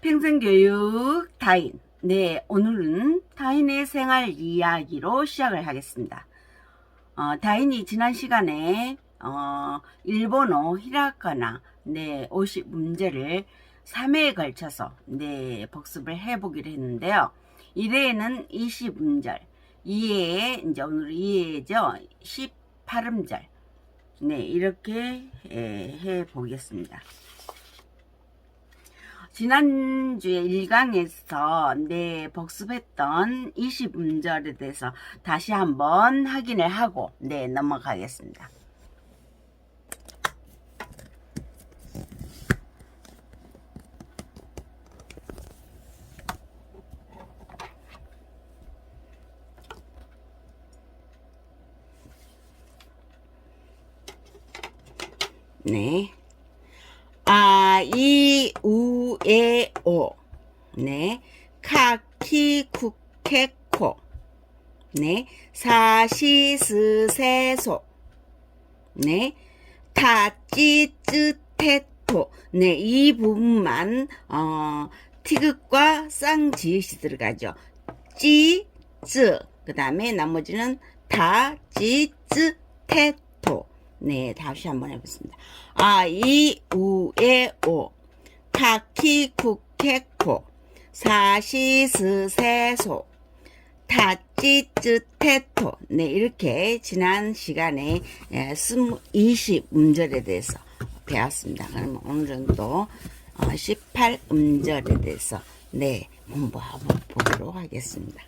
평생교육 다인. 네, 오늘은 다인의 생활 이야기로 시작을 하겠습니다. 어, 다인이 지난 시간에 어, 일본어 히라카나 네, 50 문제를 3회에 걸쳐서 네, 복습을 해보기로 했는데요. 1회에는 20음절, 2회에 이제 오늘 2회죠. 18음절. 네, 이렇게 예, 해 보겠습니다. 지난주에 1강에서 네, 복습했던 20음절에 대해서 다시 한번 확인을 하고 네, 넘어가겠습니다. 네. 아, 이, 우, 에, 오. 네. 카, 키, 쿠, 케, 코. 네. 사, 시, 스, 세, 소. 네. 타, 찌, 쯔, 테, 토. 네. 이 부분만, 어, 티귿과 쌍지읒이 들어가죠. 찌, 쯔. 그 다음에 나머지는 다, 찌, 쯔, 테, 토. 네, 다시 한번 해보겠습니다. 아, 이, 우, 에, 오. 카키, 쿠케, 코. 사시, 스, 세, 소. 타찌, 쯔, 테토. 네, 이렇게 지난 시간에 예, 스무, 20 음절에 대해서 배웠습니다. 그러면 오늘은 또 18 음절에 대해서 네, 공부하고 보도록 하겠습니다.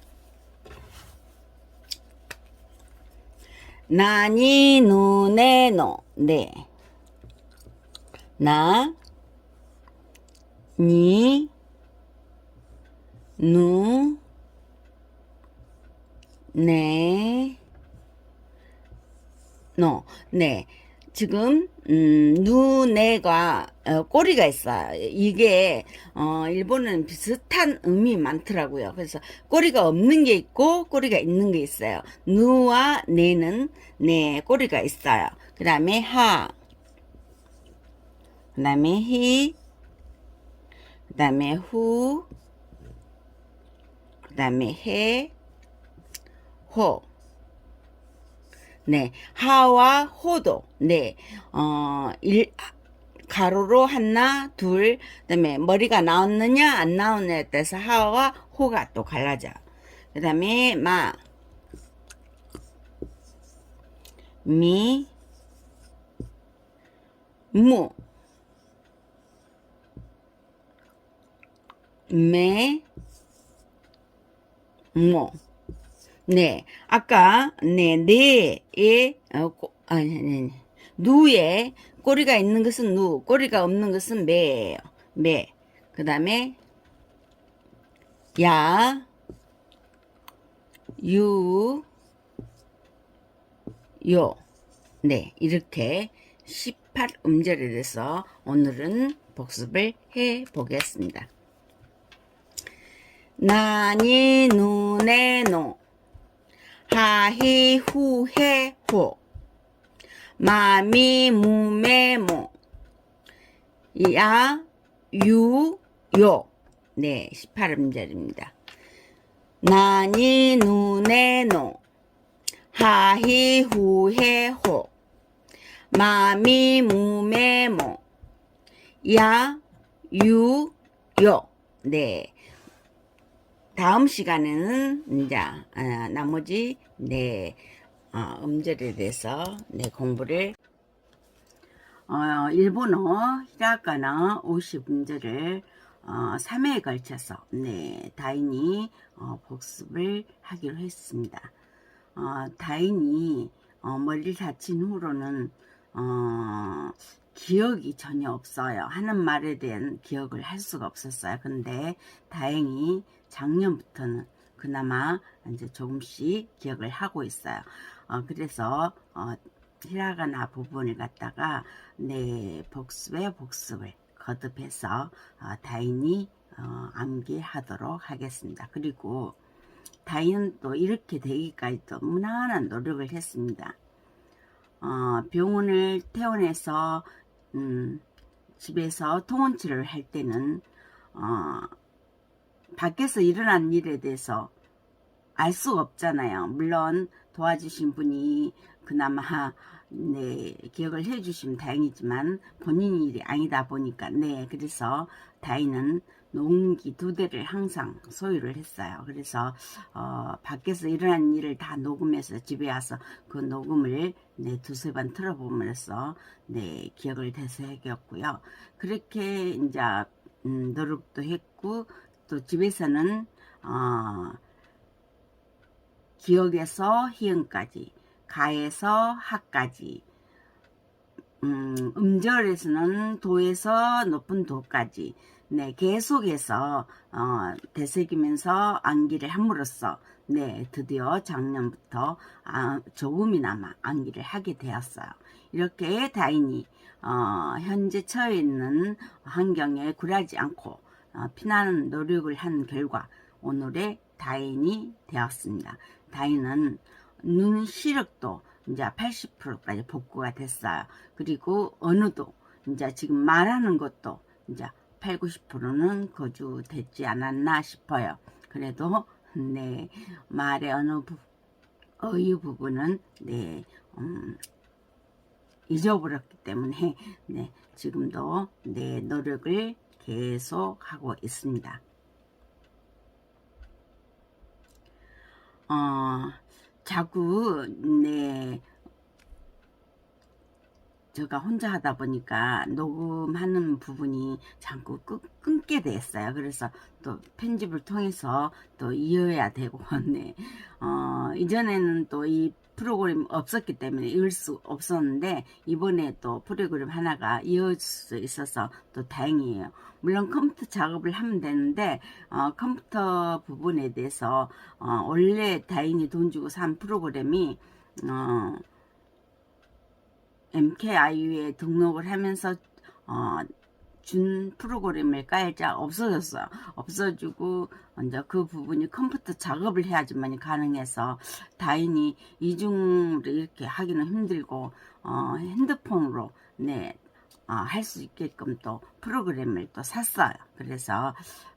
나니 누네노 네. 나, 니, 누, 네, 노, 네. 지금 음, 누네가 어, 꼬리가 있어요. 이게 어, 일본은 비슷한 음이 많더라고요. 그래서 꼬리가 없는 게 있고 꼬리가 있는 게 있어요. 누와 네는 네 꼬리가 있어요. 그 다음에 하, 그 다음에 히, 그 다음에 후, 그 다음에 해, 호. 네, 하와 호도. 네, 어, 일, 가로로 하나, 둘, 그 다음에 머리가 나왔느냐, 안 나오느냐에 따라서 하와 호가 또 갈라져. 그 다음에 마, 미, 무, 매, 모. 네, 아까 네, 네에 어, 꼬, 아니, 아니, 아니, 누에 꼬리가 있는 것은 누, 꼬리가 없는 것은 매예요. 매. 그 다음에 야, 유, 요. 네, 이렇게 18 음절에 대해서 오늘은 복습을 해 보겠습니다. 나니 누네 노. 하히 후해 호. 마미 무메 모. 야 유 요. 네, 18음절입니다. 나니 누네 노. 하히 후해 호. 마미 무메 모. 야 유 요. 네. 다음 시간에는 이제 아, 나머지 네 어, 음절에 대해서 네 공부를 어, 일본어 히라가나 50음절을 어, 3회에 걸쳐서 네 다인이 어, 복습을 하기로 했습니다. 어, 다인이 어, 머리를 다친 후로는 어, 기억이 전혀 없어요. 하는 말에 대한 기억을 할 수가 없었어요. 근데 다행히 작년부터는 그나마 이제 조금씩 기억을 하고 있어요. 어, 그래서 어, 히라가나 부분을 갖다가 네 복습에 복습을 거듭해서 어, 다인이 어, 암기하도록 하겠습니다. 그리고 다인은 또 이렇게 되기까지 또 무난한 노력을 했습니다. 어, 병원을 퇴원해서 음, 집에서 통원 치료를 할 때는 어, 밖에서 일어난 일에 대해서 알 수가 없잖아요. 물론 도와주신 분이 그나마 네 기억을 해주시면 다행이지만 본인 일이 아니다 보니까 네 그래서 다이는 농기 두 대를 항상 소유를 했어요. 그래서 어, 밖에서 일어난 일을 다 녹음해서 집에 와서 그 녹음을 네 두세 번 틀어보면서 네 기억을 되새겼고요. 그렇게 이제 음, 노력도 했고 또 집에서는 어, 기억에서 희응까지, 가에서 하까지, 음, 음절에서는 도에서 높은 도까지, 네, 계속해서, 어, 되새기면서 암기를 함으로써, 네, 드디어 작년부터, 아, 조금이나마 암기를 하게 되었어요. 이렇게 다인이, 어, 현재 처해 있는 환경에 굴하지 않고, 어, 피나는 노력을 한 결과, 오늘의 다인이 되었습니다. 다인은 눈 시력도 이제 80%까지 복구가 됐어요. 그리고 언어도 이제 지금 말하는 것도 이제 8, 90%는 거주됐지 않았나 싶어요. 그래도 네 말의 어느 부, 어의 부분은 네 음, 잊어버렸기 때문에 네 지금도 네 노력을 계속 하고 있습니다. 어, 자꾸, 네, 제가 혼자 하다 보니까 녹음하는 부분이 자꾸 끊, 끊게 됐어요. 그래서 또 편집을 통해서 또 이어야 되고, 네. 어, 이전에는 또 이 프로그램 없었기 때문에 이을 수 없었는데, 이번에 또 프로그램 하나가 이어질 수 있어서 또 다행이에요. 물론 컴퓨터 작업을 하면 되는데, 어, 컴퓨터 부분에 대해서, 어, 원래 다인이 돈 주고 산 프로그램이, 어, MKIU에 등록을 하면서 어, 준 프로그램을 깔자 없어졌어요. 없어지고 이제 그 부분이 컴퓨터 작업을 해야지만 가능해서 다행히 이중으로 이렇게 하기는 힘들고 어, 핸드폰으로 네. 어, 할 수 있게끔 또 프로그램을 또 샀어요. 그래서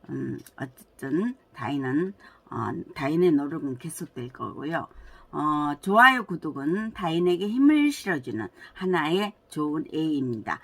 음, 어쨌든 다이는 어, 다인의 노력은 계속될 거고요. 어, 좋아요, 구독은 다인에게 힘을 실어주는 하나의 좋은 A입니다.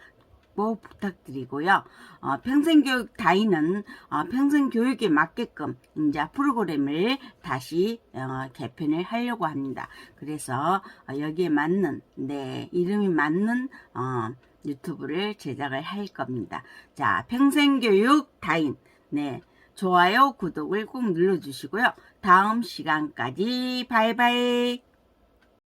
꼭 부탁드리고요. 어, 평생교육 다인은 어, 평생교육에 맞게끔 이제 프로그램을 다시 어, 개편을 하려고 합니다. 그래서 어, 여기에 맞는 네 이름이 맞는 어, 유튜브를 제작을 할 겁니다. 자, 평생교육 다인 네 좋아요, 구독을 꼭 눌러주시고요. 다음 시간까지 바이바이.